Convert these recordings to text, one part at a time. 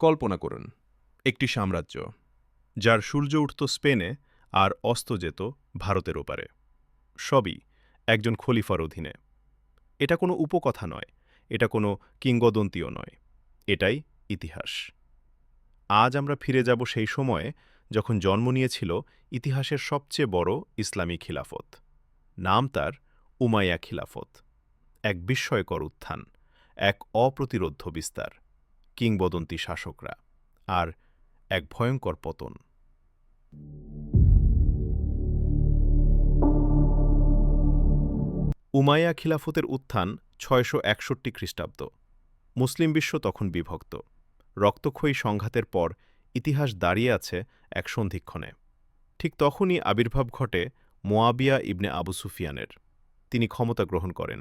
কল্পনা করুন, একটি সাম্রাজ্য, যার সূর্য উঠত স্পেনে আর অস্ত যেত ভারতের ওপারে। সবই একজন খলিফার অধীনে। এটা কোনো উপকথা নয়, এটা কোনো কিংবদন্তিও নয়, এটাই ইতিহাস। আজ আমরা ফিরে যাব সেই সময়ে যখন জন্ম নিয়েছিল ইতিহাসের সবচেয়ে বড় ইসলামী খিলাফত। নাম তার উমাইয়া খিলাফত, এক বিস্ময়কর উত্থান, এক অপ্রতিরোধ্য বিস্তার। কিংবদন্তি শাসকরা, আর এক ভয়ঙ্কর পতন। উমাইয়া খিলাফতের উত্থান ছয়শো একষট্টি খ্রিস্টাব্দ। মুসলিম বিশ্ব তখন বিভক্ত। রক্তক্ষয়ী সংঘাতের পর ইতিহাস দাঁড়িয়ে আছে এক সন্ধিক্ষণে। ঠিক তখনই আবির্ভাব ঘটে মোয়াবিয়া ইবনে আবু সুফিয়ানের। তিনি ক্ষমতা গ্রহণ করেন,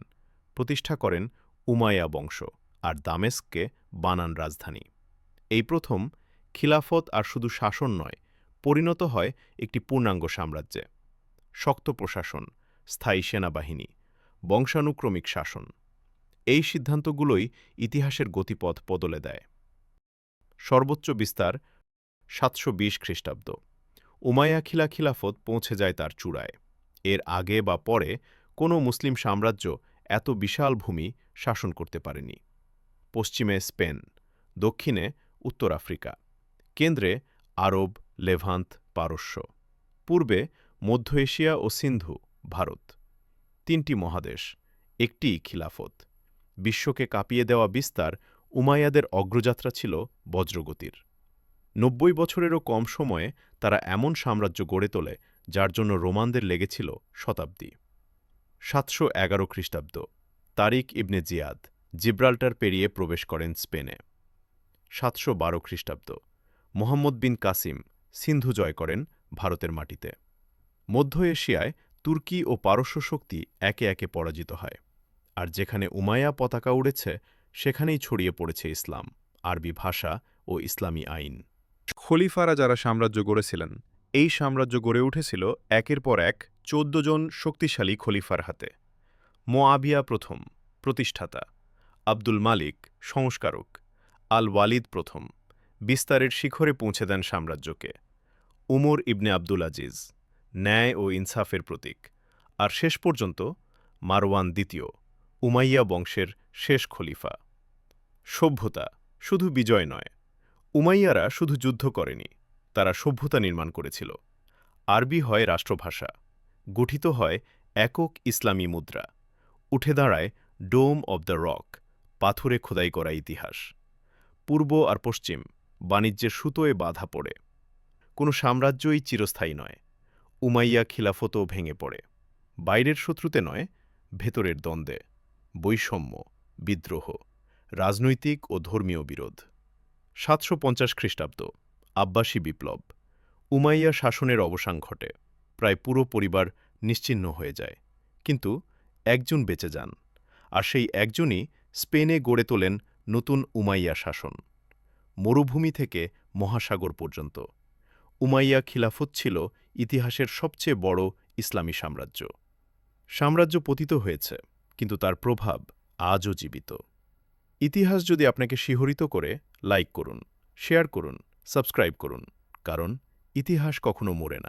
প্রতিষ্ঠা করেন উমায়া বংশ। আর দামেস্ককে বানান রাজধানী। এই প্রথম খিলাফত আর শুধু শাসন নয়, পরিণত হয় একটি পূর্ণাঙ্গ সাম্রাজ্যে। শক্ত প্রশাসন, স্থায়ী সেনাবাহিনী, বংশানুক্রমিক শাসন। এই সিদ্ধান্তগুলোই ইতিহাসের গতিপথ বদলে দেয়। সর্বোচ্চ বিস্তার সাতশো বিশ খ্রিস্টাব্দ। উমাইয়া খিলা খিলাফত পৌঁছে যায় তার চূড়ায়। এর আগে বা পরে কোনো মুসলিম সাম্রাজ্য এত বিশাল ভূমি শাসন করতে পারেনি। পশ্চিমে স্পেন, দক্ষিণে উত্তর আফ্রিকা, কেন্দ্রে আরব, লেভান্ত পারস্য, পূর্বে মধ্য এশিয়া ও সিন্ধু, ভারত। তিনটি মহাদেশ, একটি খিলাফত। বিশ্বকে কাঁপিয়ে দেওয়া বিস্তার উমাইয়াদের অগ্রযাত্রা ছিল বজ্রগতির। নব্বই বছরেরও কম সময়ে তারা এমন সাম্রাজ্য গড়ে তোলে, যার জন্য রোমানদের লেগেছিল শতাব্দী। সাতশো এগারো খ্রিস্টাব্দ তারিক ইবনে জিয়াদ। জিব্রাল্টার পেরিয়ে প্রবেশ করেন স্পেনে। সাতশো বারো খ্রিস্টাব্দ, মোহাম্মদ বিন কাসিম সিন্ধু জয় করেন ভারতের মাটিতে। মধ্য এশিয়ায় তুর্কি ও পারস্য শক্তি একে একে পরাজিত হয়, আর যেখানে উমায়া পতাকা উড়েছে, সেখানেই ছড়িয়ে পড়েছে ইসলাম, আরবি ভাষা ও ইসলামী আইন। খলিফারা যারা সাম্রাজ্য গড়েছিলেন, এই সাম্রাজ্য গড়ে উঠেছিল একের পর এক চোদ্দ জন শক্তিশালী খলিফার হাতে। মোয়াবিয়া প্রথম, প্রতিষ্ঠাতা। আব্দুল মালিক সংস্কারক, আল ওয়ালিদ প্রথম, বিস্তারের শিখরে পৌঁছে দেন সাম্রাজ্যকে। উমর ইবনে আব্দুল আজিজ, ন্যায় ও ইনসাফের প্রতীক। আর শেষ পর্যন্ত মারওয়ান দ্বিতীয়, উমাইয়া বংশের শেষ খলিফা। সভ্যতা শুধু বিজয় নয়, উমাইয়ারা শুধু যুদ্ধ করেনি, তারা সভ্যতা নির্মাণ করেছিল। আরবি হয় রাষ্ট্রভাষা, গঠিত হয় একক ইসলামী মুদ্রা। উঠে দাঁড়ায় ডোম অব দ্য রক পাথরে খোদাই করা ইতিহাস। পূর্ব আর পশ্চিম বাণিজ্যের সুতোয় বাধা পড়ে। কোনো সাম্রাজ্যই চিরস্থায়ী নয়, উমাইয়া খিলাফতও ভেঙে পড়ে। বাইরের শত্রুতে নয়, ভেতরের দ্বন্দ্বে। বৈষম্য, বিদ্রোহ, রাজনৈতিক ও ধর্মীয় বিরোধ। সাতশো পঞ্চাশ খ্রিস্টাব্দ, আব্বাসী বিপ্লব। উমাইয়া শাসনের অবসান ঘটে। প্রায় পুরো পরিবার নিশ্চিহ্ন হয়ে যায়। কিন্তু একজন বেঁচে যান, আর সেই একজনই স্পেনে গড়ে তোলেন নতুন উমাইয়া শাসন, মরুভূমি থেকে মহাসাগর পর্যন্ত। উমাইয়া খিলাফত ছিল ইতিহাসের সবচেয়ে বড় ইসলামী সাম্রাজ্য। সাম্রাজ্য পতিত হয়েছে, কিন্তু তার প্রভাব আজও জীবিত। ইতিহাস যদি আপনাকে শিহরিত করে, লাইক করুন, শেয়ার করুন, সাবস্ক্রাইব করুন, কারণ ইতিহাস কখনো মরে না।